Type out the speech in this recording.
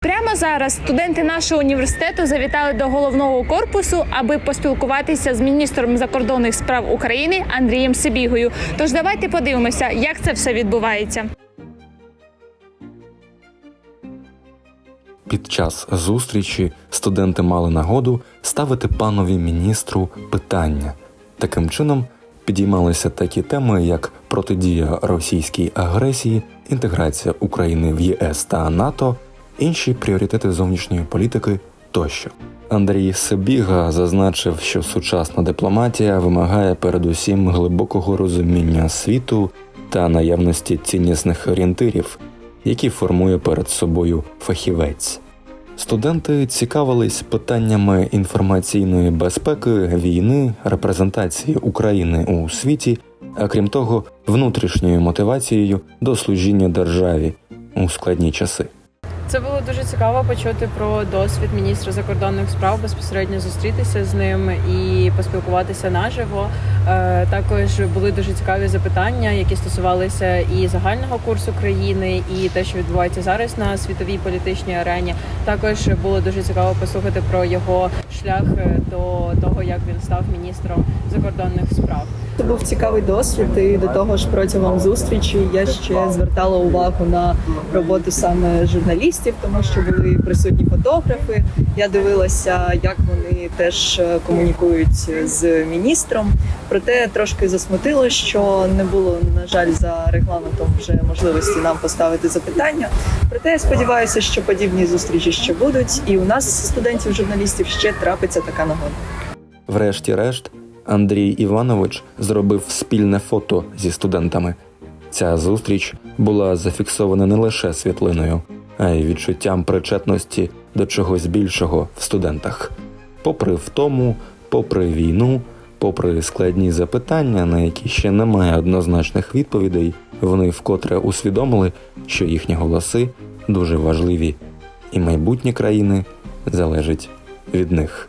Прямо зараз студенти нашого університету завітали до головного корпусу, аби поспілкуватися з міністром закордонних справ України Андрієм Сибігою. Тож давайте подивимося, як це все відбувається. Під час зустрічі студенти мали нагоду ставити панові міністру питання. Таким чином підіймалися такі теми, як протидія російській агресії, інтеграція України в ЄС та НАТО, інші пріоритети зовнішньої політики тощо. Андрій Сибіга зазначив, що сучасна дипломатія вимагає передусім глибокого розуміння світу та наявності ціннісних орієнтирів, які формує перед собою фахівець. Студенти цікавились питаннями інформаційної безпеки, війни, репрезентації України у світі, а крім того, внутрішньою мотивацією до служіння державі у складні часи. Це було дуже цікаво почути про досвід міністра закордонних справ, безпосередньо зустрітися з ним і поспілкуватися наживо. Е, Також були дуже цікаві запитання, які стосувалися і загального курсу країни, і те, що відбувається зараз на світовій політичній арені. Також було дуже цікаво послухати про його шлях е, до того, як він став міністром закордонних справ. Це був цікавий досвід, і до того ж протягом зустрічі я ще звертала увагу на роботу саме журналістів, тому що були присутні фотографи. Я дивилася, як вони теж е, комунікують з міністром. Проте трошки засмутило, що не було, на жаль, за регламентом вже можливості нам поставити запитання. Проте я сподіваюся, що подібні зустрічі ще будуть, і у нас, студентів журналістів, ще трапиться така нагода. Врешті-решт, Андрій Іванович зробив спільне фото зі студентами. Ця зустріч була зафіксована не лише світлиною, а й відчуттям причетності до чогось більшого в студентах. Попри втому, попри війну, попри складні запитання, на які ще немає однозначних відповідей, вони вкотре усвідомили, що їхні голоси дуже важливі, і майбутнє країни залежить від них.